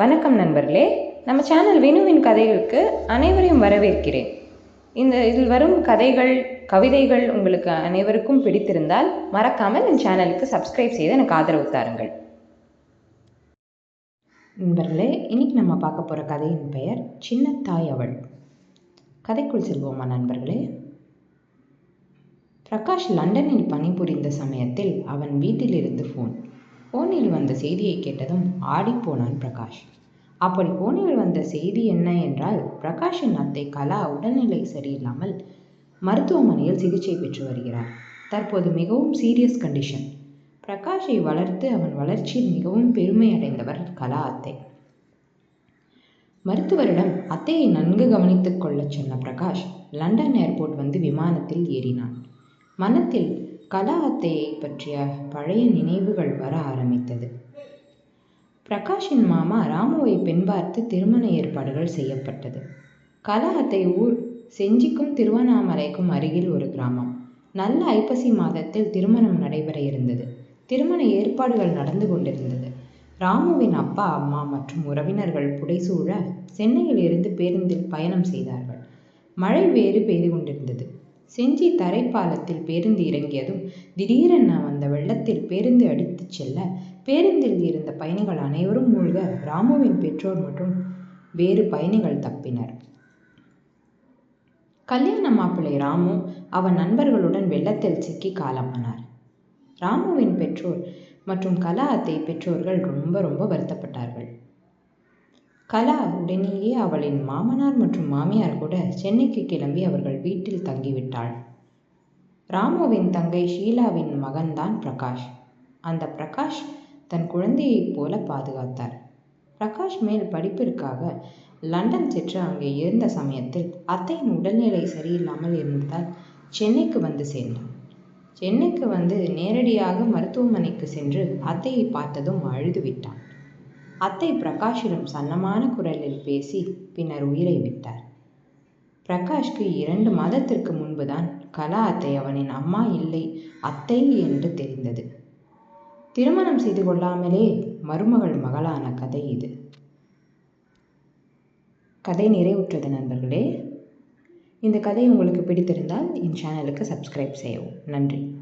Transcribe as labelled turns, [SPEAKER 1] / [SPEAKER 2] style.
[SPEAKER 1] வணக்கம் நண்பர்களே. நம்ம சேனல் வினுவின் கதைகளுக்கு அனைவரையும் வரவேற்கிறேன். இந்த இதில் வரும் கதைகள் கவிதைகள் உங்களுக்கு அனைவருக்கும் பிடித்திருந்தால் மறக்காமல் என் சேனலுக்கு சப்ஸ்கிரைப் செய்து எனக்கு ஆதரவு தாருங்கள். நண்பர்களே இன்னைக்கு நம்ம பார்க்க போகிற கதையின் பெயர் சின்னத்தாய் அவள். கதைக்குள் செல்வோமா நண்பர்களே? பிரகாஷ் லண்டனில் பணிபுரிந்த சமயத்தில் அவன் வீட்டிலிருந்து ஃபோன் ஃபோனில் வந்த செய்தியை கேட்டதும் ஆடிப்போனான் பிரகாஷ். அப்படி ஃபோனில் வந்த செய்தி என்ன என்றால் பிரகாஷின் அத்தை கலா உடல்நிலை சரியில்லாமல் மருத்துவமனையில் சிகிச்சை பெற்று வருகிறார். தற்போது மிகவும் சீரியஸ் கண்டிஷன். பிரகாஷை வளர்த்து அவன் வளர்ச்சியில் மிகவும் பெருமை அடைந்தவர் கலா அத்தை. மருத்துவரிடம் அத்தையை நன்கு கவனித்துக் கொள்ளச் சொன்ன பிரகாஷ் லண்டன் ஏர்போர்ட் வந்து விமானத்தில் ஏறினான். மனத்தில் கலா அத்தையை பற்றிய பழைய நினைவுகள் வர ஆரம்பித்தது. பிரகாஷின் மாமா ராமுவை பெண் பார்த்து திருமண ஏற்பாடுகள் செய்யப்பட்டது. கலா அத்தை ஊர் செஞ்சிக்கும் திருவண்ணாமலைக்கும் அருகில் ஒரு கிராமம். நல்ல ஐப்பசி மாதத்தில் திருமணம் நடைபெற இருந்தது. திருமண ஏற்பாடுகள் நடந்து கொண்டிருந்தது. ராமுவின் அப்பா அம்மா மற்றும் உறவினர்கள் புடைசூழ சென்னையில் இருந்து பேருந்தில் பயணம் செய்தார்கள். மழை வேறு பெய்து கொண்டிருந்தது. செஞ்சி தரைப்பாலத்தில் பேருந்து இறங்கியதும் திடீரென வந்த வெள்ளத்தில் பேருந்து அடித்துச் செல்ல பேருந்தில் இருந்த பயணிகள் அனைவரும் மூழ்க ராமுவின் பெற்றோர் மற்றும் வேறு பயணிகள் தப்பினர். கல்யாண மாப்பிள்ளை ராமு அவன் நண்பர்களுடன் வெள்ளத்தில் சிக்கி காலமானார். ராமுவின் பெற்றோர் மற்றும் கலா அத்தை பெற்றோர்கள் ரொம்ப ரொம்ப வருத்தப்பட்டார்கள். கலா உடனேயே அவளின் மாமனார் மற்றும் மாமியார் கூட சென்னைக்கு கிளம்பி அவர்கள் வீட்டில் தங்கிவிட்டாள். ராமுவின் தங்கை ஷீலாவின் மகன்தான் பிரகாஷ். அந்த பிரகாஷ் தன் குழந்தையைப் போல பாதுகாத்தார். பிரகாஷ் மேல் படிப்பிற்காக லண்டன் சென்று அங்கே இருந்த சமயத்தில் அத்தையின் உடல்நிலை சரியில்லாமல் இருந்ததால் சென்னைக்கு வந்து சேர்ந்தான். சென்னைக்கு வந்து நேரடியாக மருத்துவமனைக்கு சென்று அத்தையை பார்த்ததும் அழுது விட்டான் அத்தை பிரகாஷிடம் சன்னமான குரலில் பேசி பின்னர் உயிரை விட்டார். பிரகாஷ்க்கு இரண்டு மாதத்திற்கு முன்புதான் கலா அத்தை அவனின் அம்மா இல்லை அத்தை என்று தெரிந்தது. திருமணம் செய்து கொள்ளாமலே மருமகள் மகளான கதை இது. கதை நிறைவுற்றது நண்பர்களே. இந்த கதை உங்களுக்கு பிடித்திருந்தால் என் சேனலுக்கு சப்ஸ்கிரைப் செய்யவும். நன்றி.